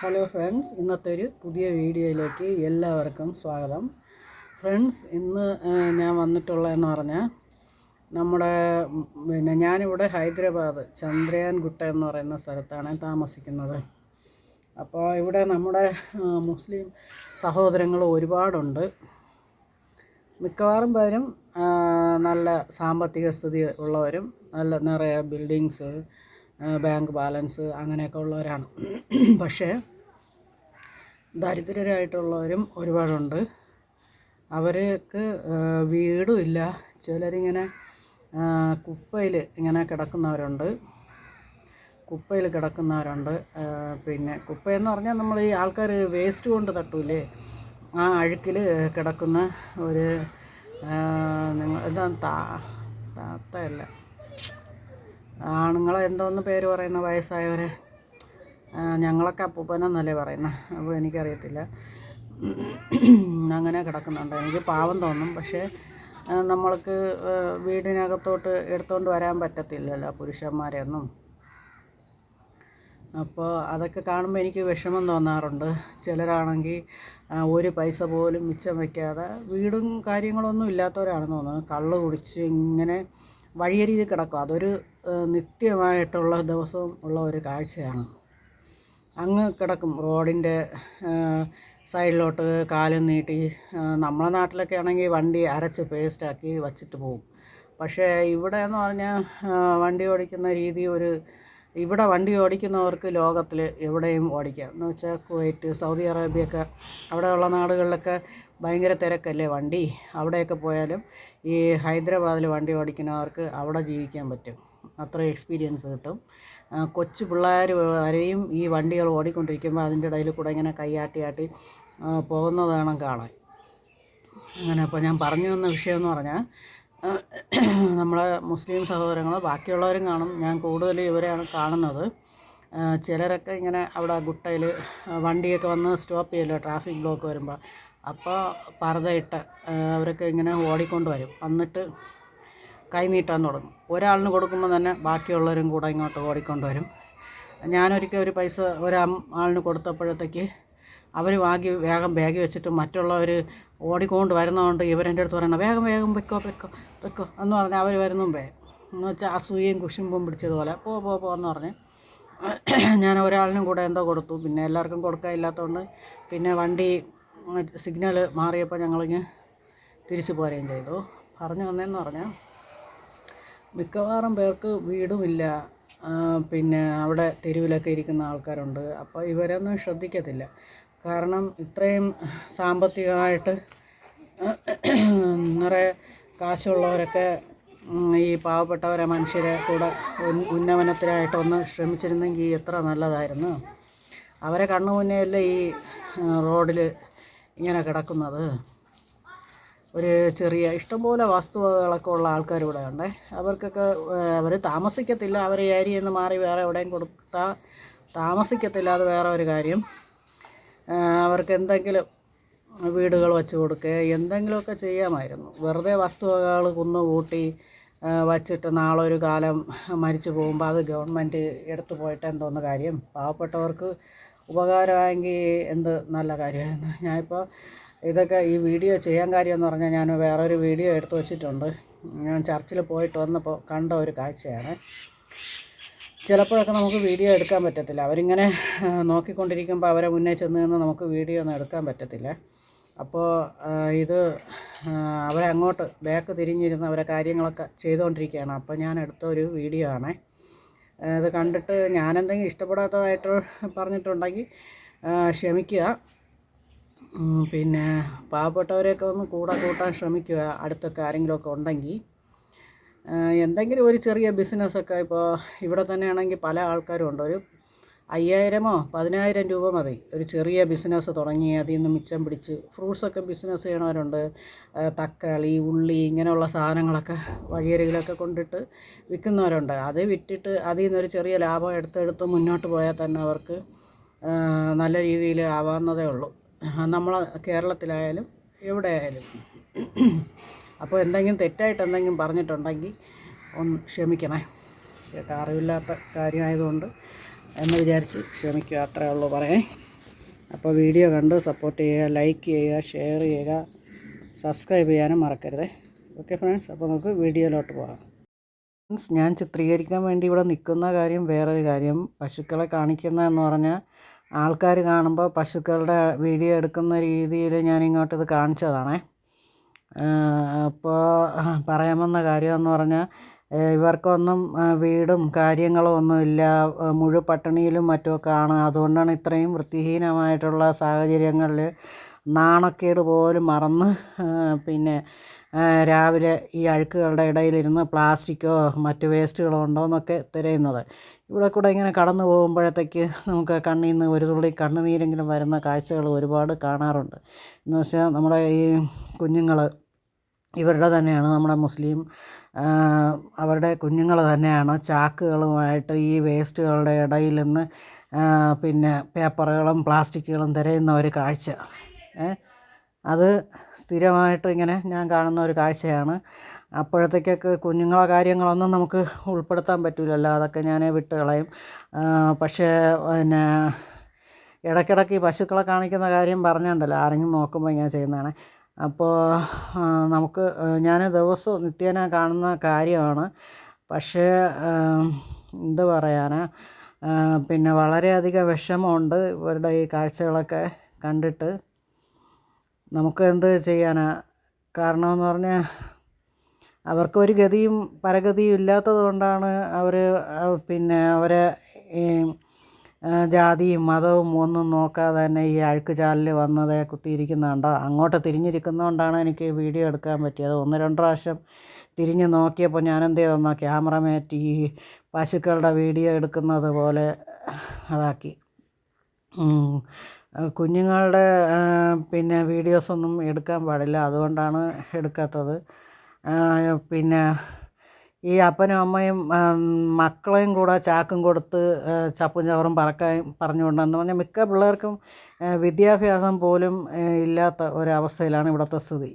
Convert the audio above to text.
Hello friends ഇന്നത്തെ ഒരു പുതിയ വീഡിയോയിലേക്ക് എല്ലാവർക്കും സ്വാഗതം. ഫ്രണ്ട്സ് ഇന്ന് ഞാൻ വന്നിട്ടുള്ളതെന്ന് പറഞ്ഞാൽ നമ്മുടെ പിന്നെ ഞാനിവിടെ ഹൈദരാബാദ് ചന്ദ്രയാൻ ഗുട്ട എന്ന് പറയുന്ന സ്ഥലത്താണ് താമസിക്കുന്നത്. അപ്പോൾ ഇവിടെ നമ്മുടെ മുസ്ലിം സഹോദരങ്ങൾ ഒരുപാടുണ്ട്. മിക്കവാറും പേരും നല്ല സാമ്പത്തിക സ്ഥിതി ഉള്ളവരും നല്ല നിറയെ ബിൽഡിങ്സ് ബാങ്ക് ബാലൻസ് അങ്ങനെയൊക്കെ ഉള്ളവരാണ്. പക്ഷേ ദരിദ്രരായിട്ടുള്ളവരും ഒരുപാടുണ്ട്. അവർക്ക് വീടും ഇല്ല. ചിലരിങ്ങനെ കുപ്പയിൽ ഇങ്ങനെ കിടക്കുന്നവരുണ്ട്. കുപ്പയിൽ കിടക്കുന്നവരുണ്ട്. പിന്നെ കുപ്പയെന്ന് പറഞ്ഞാൽ നമ്മൾ ഈ ആൾക്കാർ വേസ്റ്റ് കൊണ്ട് തട്ടൂലേ? ആ അഴുക്കിൽ കിടക്കുന്ന ഒരു നിങ്ങൾ എന്താ താ താത്തയല്ല. ആണുങ്ങളെ എന്തോന്ന് പേര് പറയുന്ന വയസ്സായവരെ? ഞങ്ങളൊക്കെ അപ്പൂപ്പനെന്നല്ലേ പറയുന്നത് അപ്പോൾ എനിക്കറിയത്തില്ല. അങ്ങനെ കിടക്കുന്നുണ്ട്. എനിക്ക് പാവം തോന്നും. പക്ഷേ നമ്മൾക്ക് വീടിനകത്തോട്ട് എടുത്തുകൊണ്ട് വരാൻ പറ്റത്തില്ലല്ലോ പുരുഷന്മാരെയൊന്നും. അപ്പോൾ അതൊക്കെ കാണുമ്പോൾ എനിക്ക് വിഷമം തോന്നാറുണ്ട്. ചിലരാണെങ്കിൽ ഒരു പൈസ പോലും മിച്ചം വയ്ക്കാതെ വീടും കാര്യങ്ങളൊന്നും ഇല്ലാത്തവരാണെന്ന് തോന്നുന്നു. കള്ള് കുടിച്ച് ഇങ്ങനെ വഴിയരികിൽ കിടക്കും. അതൊരു നിത്യമായിട്ടുള്ള ദിവസവും ഉള്ള ഒരു കാഴ്ചയാണ്. അങ്ങ് കിടക്കും റോഡിന്റെ സൈഡിലോട്ട് കാലും നീട്ടി നമ്മളെ നാട്ടിലൊക്കെ ആണെങ്കിൽ വണ്ടി അരച്ച് പേസ്റ്റാക്കി വച്ചിട്ട് പോകും പക്ഷേ ഇവിടെ എന്ന് പറഞ്ഞാൽ വണ്ടി ഓടിക്കുന്ന രീതി ഒരു ഇവിടെ വണ്ടി ഓടിക്കുന്നവർക്ക് ലോകത്തിൽ എവിടെയും ഓടിക്കാം. എന്ന് വെച്ചാൽ കുവൈറ്റ് സൗദി അറേബ്യയൊക്കെ അവിടെയുള്ള നാടുകളിലൊക്കെ ഭയങ്കര തിരക്കല്ലേ വണ്ടി? അവിടെയൊക്കെ പോയാലും ഈ ഹൈദരാബാദിൽ വണ്ടി ഓടിക്കുന്നവർക്ക് അവിടെ ജീവിക്കാൻ പറ്റും. അത്ര എക്സ്പീരിയൻസ് കിട്ടും. കൊച്ചു പിള്ളേർ വരെയും ഈ വണ്ടികൾ ഓടിക്കൊണ്ടിരിക്കുമ്പോൾ അതിന്റെ ഇടയിൽ കൂടെ ഇങ്ങനെ കൈയാട്ടി ആട്ടി ആ, പോകുന്നതാണ് കാണാൻ. അങ്ങനെ അപ്പോൾ ഞാൻ പറഞ്ഞു വന്ന വിഷയം എന്ന് പറഞ്ഞാൽ നമ്മളെ മുസ്ലിം സഹോദരങ്ങൾ ബാക്കിയുള്ളവരും കാണും. ഞാൻ കൂടുതൽ ഇവരെയാണ് കാണുന്നത്. ചിലരൊക്കെ ഇങ്ങനെ അവിടെ ഗുട്ടയിൽ വണ്ടിയൊക്കെ വന്ന് സ്റ്റോപ്പ് ചെയ്യല്ലോ ട്രാഫിക് ബ്ലോക്ക് വരുമ്പോൾ അപ്പോൾ പർദ്ദയിട്ട് അവരൊക്കെ ഇങ്ങനെ ഓടിക്കൊണ്ട് വരും. എന്നിട്ട് കൈ നീട്ടാൻ തുടങ്ങും. ഒരാളിന് കൊടുക്കുമ്പോൾ തന്നെ ബാക്കിയുള്ളവരും കൂടെ ഇങ്ങോട്ട് ഓടിക്കൊണ്ട് വരും. ഞാനൊരിക്കൽ ഒരു പൈസ ഒരാളിന് കൊടുത്തപ്പോഴത്തേക്ക് അവർ വാങ്ങി വേഗം ബാഗ് വെച്ചിട്ട് മറ്റുള്ളവർ ഓടിക്കൊണ്ട് വരുന്നതുകൊണ്ട് ഇവരെന്റെ അടുത്ത് പറയണം വേഗം വേഗം വെക്കോ വെക്കോ വെക്കോ എന്ന് പറഞ്ഞാൽ അവർ വരുന്നു മുമ്പേ എന്ന് വെച്ചാൽ അസൂയയും കുശുമ്പും പിടിച്ചതുപോലെ പോ പോ പോ എന്ന് പറഞ്ഞ് ഞാൻ ഒരാളിനും കൂടെ എന്തോ കൊടുത്തു. പിന്നെ എല്ലാവർക്കും കൊടുക്കാനില്ലാത്തതുകൊണ്ട് പിന്നെ വണ്ടി സിഗ്നൽ മാറിയപ്പോൾ ഞങ്ങളിങ്ങ് തിരിച്ചു പോരുകയും ചെയ്തു. പറഞ്ഞു വന്നതെന്ന് പറഞ്ഞാൽ മിക്കവാറും പേർക്ക് വീടുമില്ല. പിന്നെ അവിടെ തെരുവിലൊക്കെ ഇരിക്കുന്ന ആൾക്കാരുണ്ട്. അപ്പോൾ ഇവരൊന്നും ശ്രദ്ധിക്കത്തില്ല. കാരണം ഇത്രയും സാമ്പത്തികമായിട്ട് നിറയെ കാശുള്ളവരൊക്കെ ഈ പാവപ്പെട്ടവരെ മനുഷ്യരെ കൂടെ ഉന്നമനത്തിനായിട്ടൊന്ന് ശ്രമിച്ചിരുന്നെങ്കിൽ എത്ര നല്ലതായിരുന്നു. അവരെ കണ്ണു മുന്നേയല്ലേ ഈ റോഡിൽ ഇങ്ങനെ കിടക്കുന്നത്. ഒരു ചെറിയ ഇഷ്ടംപോലെ വസ്തുവകളൊക്കെ ഉള്ള ആൾക്കാർ ഇവിടെ ഉണ്ടേ. അവർക്കൊക്കെ അവർ താമസിക്കത്തില്ല. അവർ ഈ എന്ന് മാറി വേറെ എവിടെയും കൊടുത്താൽ താമസിക്കത്തില്ല. അത് വേറെ ഒരു കാര്യം. അവർക്ക് എന്തെങ്കിലും വീടുകൾ വെച്ച് കൊടുക്കുക എന്തെങ്കിലുമൊക്കെ ചെയ്യാമായിരുന്നു. വെറുതെ വസ്തുവകകൾ കുന്നുകൂട്ടി വച്ചിട്ട് ഒരു കാലം മരിച്ചു പോകുമ്പോൾ അത് ഗവൺമെന്റ് എടുത്തു പോയിട്ട് എന്തോന്ന് കാര്യം? പാവപ്പെട്ടവർക്ക് ഉപകാരമായെങ്കിൽ എന്ത് നല്ല കാര്യമായിരുന്നു. ഞാനിപ്പോൾ ഇതൊക്കെ ഈ വീഡിയോ ചെയ്യാൻ കാര്യമെന്ന് പറഞ്ഞാൽ ഞാൻ വേറൊരു വീഡിയോ എടുത്തു വച്ചിട്ടുണ്ട്. ഞാൻ ചർച്ചിൽ പോയിട്ട് വന്നപ്പോൾ കണ്ട ഒരു കാഴ്ചയാണ്. ചിലപ്പോഴൊക്കെ നമുക്ക് വീഡിയോ എടുക്കാൻ പറ്റത്തില്ല. അവരിങ്ങനെ നോക്കിക്കൊണ്ടിരിക്കുമ്പോൾ അവരെ മുന്നേ ചെന്ന് നിന്ന് നമുക്ക് വീഡിയോ ഒന്നും എടുക്കാൻ പറ്റത്തില്ല. അപ്പോൾ ഇത് അവരെ അങ്ങോട്ട് ബാക്ക് തിരിഞ്ഞിരുന്ന് അവരെ കാര്യങ്ങളൊക്കെ ചെയ്തുകൊണ്ടിരിക്കുകയാണ് അപ്പോൾ ഞാൻ എടുത്ത ഒരു വീഡിയോ ആണേ. ഇത് കണ്ടിട്ട് ഞാനെന്തെങ്കിലും ഇഷ്ടപ്പെടാത്തതായിട്ട് പറഞ്ഞിട്ടുണ്ടെങ്കിൽ ക്ഷമിക്കുക. പിന്നെ പാവപ്പെട്ടവരെയൊക്കെ ഒന്ന് കൂടെ കൂട്ടാൻ ശ്രമിക്കുക. അടുത്തൊക്കെ ആരെങ്കിലുമൊക്കെ ഉണ്ടെങ്കിൽ. എന്തെങ്കിലും ഒരു ചെറിയ ബിസിനസ്സൊക്കെ ഇപ്പോൾ ഇവിടെ തന്നെയാണെങ്കിൽ പല ആൾക്കാരും ഉണ്ട്. ഒരു അയ്യായിരമോ പതിനായിരം രൂപ മതി. ഒരു ചെറിയ ബിസിനസ് തുടങ്ങി അതിൽ നിന്ന് മിച്ചം പിടിച്ച് ഫ്രൂട്ട്സൊക്കെ ബിസിനസ് ചെയ്യണവരുണ്ട്. തക്കാളി ഉള്ളി ഇങ്ങനെയുള്ള സാധനങ്ങളൊക്കെ വഴിയരികളൊക്കെ കൊണ്ടിട്ട് വിൽക്കുന്നവരുണ്ട്. അത് വിറ്റിട്ട് അതിൽ നിന്നൊരു ചെറിയ ലാഭം എടുത്തെടുത്ത് മുന്നോട്ട് പോയാൽ തന്നെ അവർക്ക് നല്ല രീതിയിൽ ആവാവുന്നതേ ഉള്ളൂ. നമ്മൾ കേരളത്തിലായാലും എവിടെ ആയാലും അപ്പോൾ എന്തെങ്കിലും തെറ്റായിട്ട് എന്തെങ്കിലും പറഞ്ഞിട്ടുണ്ടെങ്കിൽ ഒന്ന് ക്ഷമിക്കണേ. കേട്ടോ അറിവില്ലാത്ത കാര്യമായതുകൊണ്ട് എന്ന് വിചാരിച്ച് ക്ഷമിക്കുക അത്രേ ഉള്ളൂ പറയാൻ. അപ്പോൾ വീഡിയോ കണ്ട് സപ്പോർട്ട് ചെയ്യുക ലൈക്ക് ചെയ്യുക ഷെയർ ചെയ്യുക സബ്സ്ക്രൈബ് ചെയ്യാനും മറക്കരുത്. ഓക്കെ ഫ്രണ്ട്സ് അപ്പോൾ നമുക്ക് വീഡിയോയിലോട്ട് പോകാം. ഫ്രണ്ട്സ് ഞാൻ ചിത്രീകരിക്കാൻ വേണ്ടി ഇവിടെ നിൽക്കുന്ന കാര്യം വേറൊരു കാര്യം. പശുക്കളെ കാണിക്കുന്ന എന്ന് പറഞ്ഞാൽ ആൾക്കാർ കാണുമ്പോൾ പശുക്കളുടെ വീഡിയോ എടുക്കുന്ന രീതിയിൽ ഞാൻ ഇങ്ങോട്ട് ഇത് കാണിച്ചതാണേ. അപ്പോൾ പറയാൻ വന്ന കാര്യമെന്ന് പറഞ്ഞാൽ ഇവർക്കൊന്നും വീടും കാര്യങ്ങളും ഒന്നുമില്ല മുഴു പട്ടിണിയിലും മറ്റുമൊക്കെയാണ് അതുകൊണ്ടാണ് ഇത്രയും വൃത്തിഹീനമായിട്ടുള്ള സാഹചര്യങ്ങളിൽ നാണക്കേട് പോലും മറന്ന് പിന്നെ രാവിലെ ഈ അഴുക്കുകളുടെ ഇടയിലിരുന്ന് പ്ലാസ്റ്റിക്കോ മറ്റ് വേസ്റ്റുകളോ ഉണ്ടോ എന്നൊക്കെ തിരയുന്നത്. ഇവിടെ കൂടെ ഇങ്ങനെ കടന്നു പോകുമ്പോഴത്തേക്ക് നമുക്ക് കണ്ണിൽ നിന്ന് ഒരു തുള്ളി കണ്ണുനീരെങ്കിലും വരുന്ന കാഴ്ചകൾ ഒരുപാട് കാണാറുണ്ട്. എന്ന് വെച്ചാൽ നമ്മുടെ ഈ കുഞ്ഞുങ്ങൾ ഇവരുടെ തന്നെയാണ് നമ്മുടെ മുസ്ലിം അവരുടെ കുഞ്ഞുങ്ങൾ തന്നെയാണ്. ചാക്കുകളുമായിട്ട് ഈ വേസ്റ്റുകളുടെ ഇടയിൽ നിന്ന് പിന്നെ പേപ്പറുകളും പ്ലാസ്റ്റിക്കുകളും തിരയുന്ന ഒരു കാഴ്ച. അത് സ്ഥിരമായിട്ട് ഇങ്ങനെ ഞാൻ കാണുന്ന ഒരു കാഴ്ചയാണ്. അപ്പോഴത്തേക്കൊക്കെ കുഞ്ഞുങ്ങളെ കാര്യങ്ങളൊന്നും നമുക്ക് ഉൾപ്പെടുത്താൻ പറ്റില്ലല്ലോ അതൊക്കെ ഞാൻ വിട്ട് കളയും. പക്ഷേ പിന്നെ ഇടയ്ക്കിടയ്ക്ക് ഈ പശുക്കളെ കാണിക്കുന്ന കാര്യം പറഞ്ഞുണ്ടല്ലോ ആരെങ്കിലും നോക്കുമ്പോൾ ഇങ്ങനെ ചെയ്യുന്നതാണ്. അപ്പോൾ നമുക്ക് ഞാൻ ദിവസവും നിത്യേന കാണുന്ന കാര്യമാണ്. പക്ഷേ എന്ത് പറയാനാ പിന്നെ വളരെയധികം വിഷമമുണ്ട് ഇവരുടെ ഈ കാഴ്ചകളൊക്കെ കണ്ടിട്ട്. നമുക്ക് എന്ത് ചെയ്യാനാ? കാരണമെന്ന് പറഞ്ഞാൽ അവർക്കൊരു ഗതിയും പരഗതിയും ഇല്ലാത്തത് കൊണ്ടാണ് അവർ പിന്നെ അവരെ ഈ ജാതിയും മതവും ഒന്നും നോക്കാതെ തന്നെ ഈ അഴുക്ക് ചാലിൽ വന്നത് കുത്തിയിരിക്കുന്നത് അങ്ങോട്ട് തിരിഞ്ഞിരിക്കുന്നതുകൊണ്ടാണ് എനിക്ക് വീഡിയോ എടുക്കാൻ പറ്റിയത്. ഒന്ന് രണ്ട് പ്രാവശ്യം തിരിഞ്ഞ് നോക്കിയപ്പോൾ ഞാൻ എന്ത് ചെയ്തെന്നോ ക്യാമറ മാറ്റി ഈ പശുക്കളുടെ വീഡിയോ എടുക്കുന്നത് പോലെ അതാക്കി. കുഞ്ഞുങ്ങളുടെ പിന്നെ വീഡിയോസൊന്നും എടുക്കാൻ പാടില്ല. അതുകൊണ്ടാണ് എടുക്കാത്തത്. പിന്നെ ഈ അപ്പനും അമ്മയും മക്കളെയും കൂടെ ചാക്കും കൊടുത്ത് ചപ്പും ചവറും പറക്കാൻ പറഞ്ഞുകൊണ്ടെന്ന് പറഞ്ഞാൽ മിക്ക പിള്ളേർക്കും വിദ്യാഭ്യാസം പോലും ഇല്ലാത്ത ഒരവസ്ഥയിലാണ് ഇവിടുത്തെ സ്ഥിതി.